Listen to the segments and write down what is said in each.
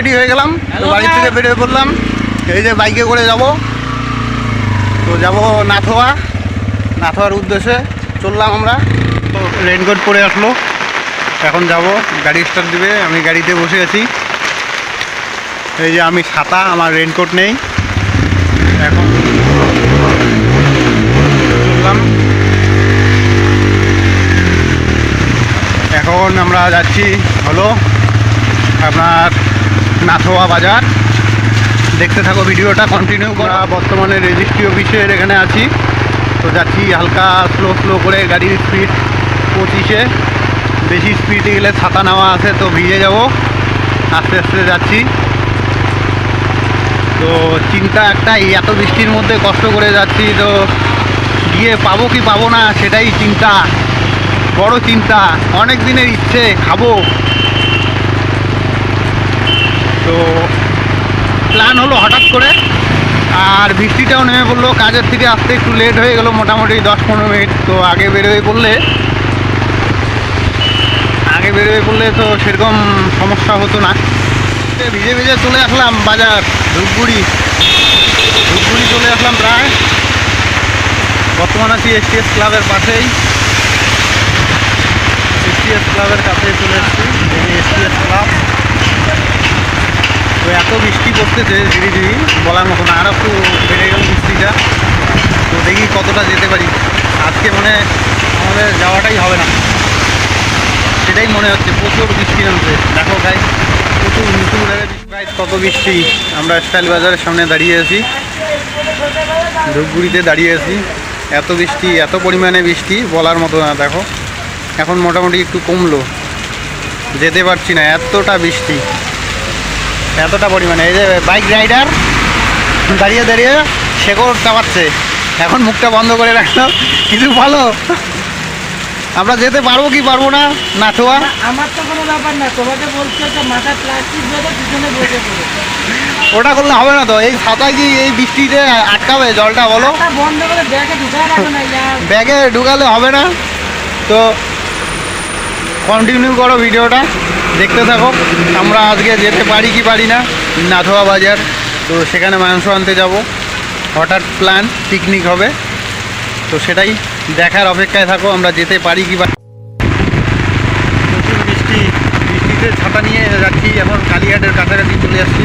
Ready হয়ে গেলাম। তো বাড়ি থেকে বেরিয়ে পড়লাম। এই যে বাইকে করে যাব। তো যাব নাথোয়া। নাথোয়ার উদ্দেশ্যে চললাম আমরা। তো রেনকোট পরে আসলো। এখন যাব গাড়ি স্টার্ট দিবে। আমি গাড়িতে বসে আছি। এই যে আমি ছাতা আমার রেনকোট নেই। এখন চললাম। এখন আমরা যাচ্ছি হলো আপনার নাথোয়া বাজার। দেখতে থাকো ভিডিওটা কন্টিনিউ করা। বর্তমানে রেজিস্ট্রি অফিসের এখানে আছি। তো যাচ্ছি হালকা স্লো স্লো করে গাড়ির স্পিড পঁচিশে। বেশি স্পিডে গেলে ছাতা নেওয়া আছে, তো ভিজে যাব। আস্তে আস্তে যাচ্ছি। তো চিন্তা একটাই এত বৃষ্টির মধ্যে কষ্ট করে যাচ্ছি, তো গিয়ে পাবো কি পাবো না, সেটাই চিন্তা। বড় চিন্তা। অনেক দিনের ইচ্ছে, খাব। তো প্ল্যান হলো হঠাৎ করে, আর বৃষ্টিটাও নেমে পড়ল। কাজের থেকে আসতে একটু লেট হয়ে গেলো, মোটামুটি দশ পনেরো মিনিট। তো আগে বেরোয় পড়লে, আগে বেরোয় পড়লে তো সেরকম সমস্যা হতো না। ভিজে ভিজে চলে আসলাম বাজার, ধূপগুড়ি। ধূপগুড়ি চলে আসলাম প্রায়। বর্তমান আছি এস এসটিএস ক্লাবের পাশেই। এস এসটিএস ক্লাবের কাছে চলে এসেছি এসটিএস ক্লাব তো এত বৃষ্টি পড়তেছে ধীরে ধীরে, বলার মতো না। আর একটু বেড়ে গেল বৃষ্টিটা। তো দেখি কতটা যেতে পারি। আজকে মনে আমাদের যাওয়াটাই হবে না। সেটাই মনে হচ্ছে, প্রচুর বৃষ্টি নামছে। দেখো গাই প্রচুর নিচু গাইজ কত বৃষ্টি। আমরা স্টাইল বাজারের সামনে দাঁড়িয়ে আছি। ধূপগুড়িতে দাঁড়িয়ে আছি। এত বৃষ্টি, এত পরিমাণে বৃষ্টি, বলার মতো না, দেখো। এখন মোটামুটি একটু কমলো। যেতে পারছি না, এতটা বৃষ্টি। এতটা পরিমাণে। এই যে বাইক রাইডার দাঁড়িয়ে দাঁড়িয়ে শেকড় চাপাচ্ছে এখন মুখটা বন্ধ করে রাখল। কিছু ভালো। আমরা যেতে পারব কি পারব না না নাথুয়া আমার তো কোনো ব্যাপার না। তোমাকে বলছে যে মাথায় প্লাস্টিক বেঁধে পিছনে বসে পড়ে। ওটা করলে হবে না তো। এই ছাতায় কি এই বৃষ্টিতে আটকাবে জলটা বলো? বন্ধ করে ব্যাগে ঢুকায় রাখো না ব্যাগে ঢুকালে হবে না। তো কন্টিনিউ করো ভিডিওটা। দেখতে থাকো। আমরা আজকে যেতে পারি কি পারি না, নাথুয়া বাজার। তো সেখানে মাংস আনতে যাব। হঠাৎ প্ল্যান পিকনিক হবে। তো সেটাই দেখার অপেক্ষায় থাকো, আমরা যেতে পারি কি পারি প্রচুর বৃষ্টি বৃষ্টিতে ছাতা নিয়ে যাচ্ছি। এখন কালীঘাটের কাছাকাছি চলে আসছি।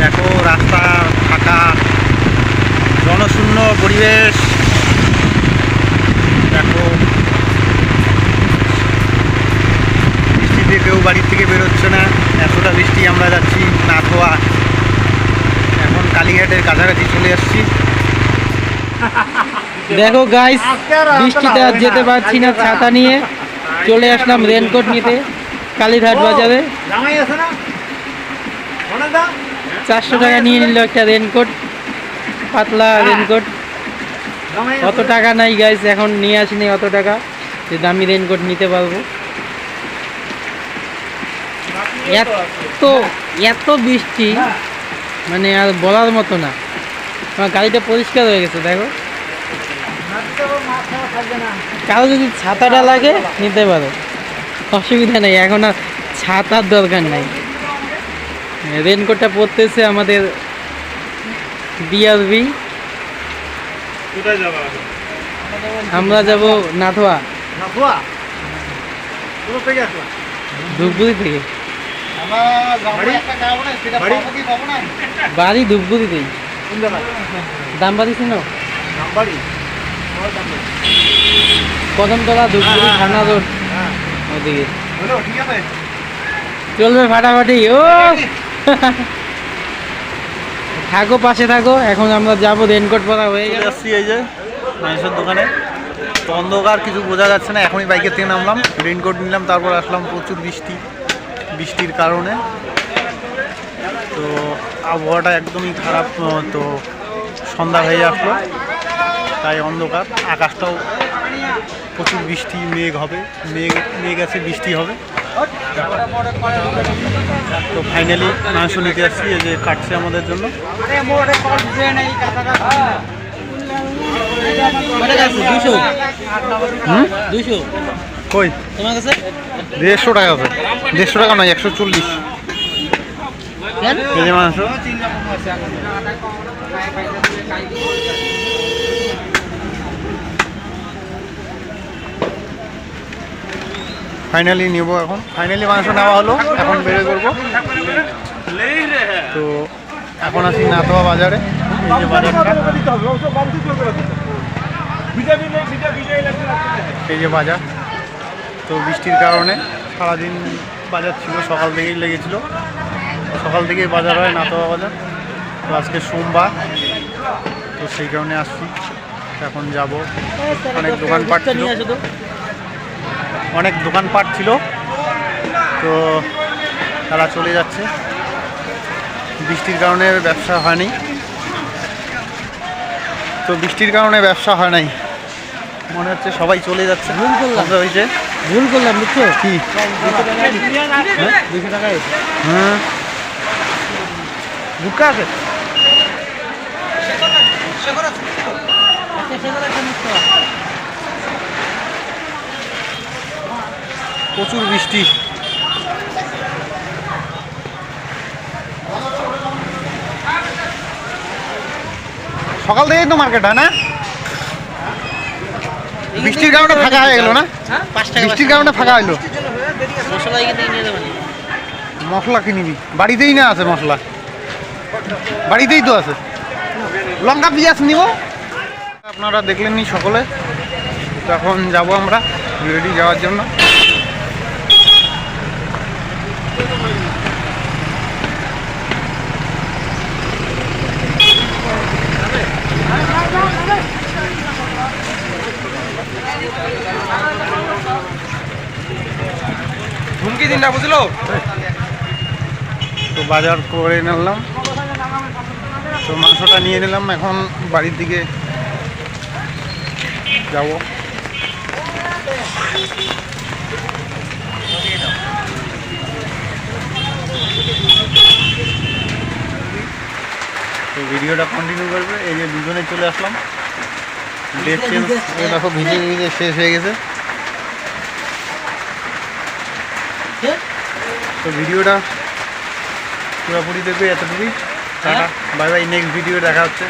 দেখো, রাস্তা ফাঁকা। জনশূন্য পরিবেশ দেখো বৃষ্টিতে কেউ বাড়ির থেকে বেরোচ্ছে না। এতটা বৃষ্টি আমরা যাচ্ছি নাথোয়া এখন কালীঘাটের কাছাকাছি চলে আসছি। দেখো গাইস বৃষ্টিতে আর যেতে পারছি না ছাতা নিয়ে চলে আসলাম রেনকোট নিতে কালীঘাট বাজারে। চারশো টাকা নিয়ে নিল একটা রেনকোট পাতলা রেনকোট অত টাকা নাই গাইস এখন নিয়ে আসিনি অত টাকা। যে দামি রেনকোট নিতে পারব। এত এত বৃষ্টি মানে আর বলার মতো না। আমার গাড়িটা পরিষ্কার হয়ে গেছে দেখো। কারও যদি ছাতাটা লাগে নিতে পারো। অসুবিধা নেই এখন আর ছাতার দরকার নাই। রেনকোটটা পরতেছে আমাদের বিআরবি। আমরা যাব নাথোয়া। নাথোয়া? থেকে আসলা ধূপগুড়ি থেকে। বাড়ি? ধূপগুড়িতেই দাম বাড়িছে না? কদমতলা ধূপগুড়ি থানা রোড। চলবে ফাটাফাটি, ও! থাকো, পাশে থাকো। এখন আমরা যাব রেনকোট পরা হয়ে গেল। এই যে মাংসের দোকানে। অন্ধকার, কিছু বোঝা যাচ্ছে না। এখনই বাইকের থেকে নামলাম। রেনকোট নিলাম, তারপর আসলাম প্রচুর বৃষ্টি। বৃষ্টির কারণে। তো আবহাওয়াটা একদমই খারাপ তো সন্ধ্যা হয়ে আসলো। তাই অন্ধকার। আকাশটাও প্রচুর বৃষ্টি, মেঘ হবে। মেঘ মেঘ আছে, বৃষ্টি হবে। তো ফাইনালি মাংস নিতে আসছি, এই যে কাটছে আমাদের জন্য। কই? তোমার কাছে? দেড়শো টাকা আছে। দেড়শো টাকা নয় একশো চল্লিশ। কেজি মাংস? ফাইনালি নেব এখন। ফাইনালি মাংস নেওয়া হলো। এখন বেড়ে করব তো এখন আছি নাতোয়া বাজারে। এই যে বাজারটা এই যে বাজার। তো বৃষ্টির কারণে সারাদিন বাজার ছিল, সকাল থেকেই লেগেছিল। সকাল থেকেই বাজার হয় নাতোয়া বাজার। তো আজকে সোমবার, তো সেই কারণে আসছি। এখন যাব। অনেক দোকানপাট ছিল। অনেক দোকানপাট ছিল। তো তারা চলে যাচ্ছে। বৃষ্টির কারণে ব্যবসা হয়নি। তো বৃষ্টির কারণে ব্যবসা হয় নাই। মনে হচ্ছে সবাই চলে যাচ্ছে। ভুল করলাম। বন্ধ হয়েছে ভুল করলাম বুঝছ? কি? দুশো টাকায় হুম গুটকা আছে? প্রচুর বৃষ্টি। সকাল থেকেই তো মার্কেট হয় না? বৃষ্টির কারণে ফাঁকা হয়ে গেল না? বৃষ্টির কারণে ফাঁকা হইল মশলা কিনিবি বাড়িতেই না আছে মশলা। বাড়িতেই তো আছে। লঙ্কা পিঁয়াজ নিব? আপনারা দেখলেন দেখলেননি সকলে? তখন যাব আমরা রেডি যাওয়ার জন্য। দিন না বুঝলো? তো বাজার করে নিলাম। তো মাংসটা নিয়ে নিলাম, এখন বাড়ির দিকে যাব। তো ভিডিওটা কন্টিনিউ করবে, এই যে দুজনে চলে আসলাম। ডেট চেঞ্জ দেখো ভিজে ভিজে শেষ হয়ে গেছে। তো ভিডিওটা পুরোপুরি দেখবে এতটুকুই। Tata. Bye bye next video দেখা হচ্ছে।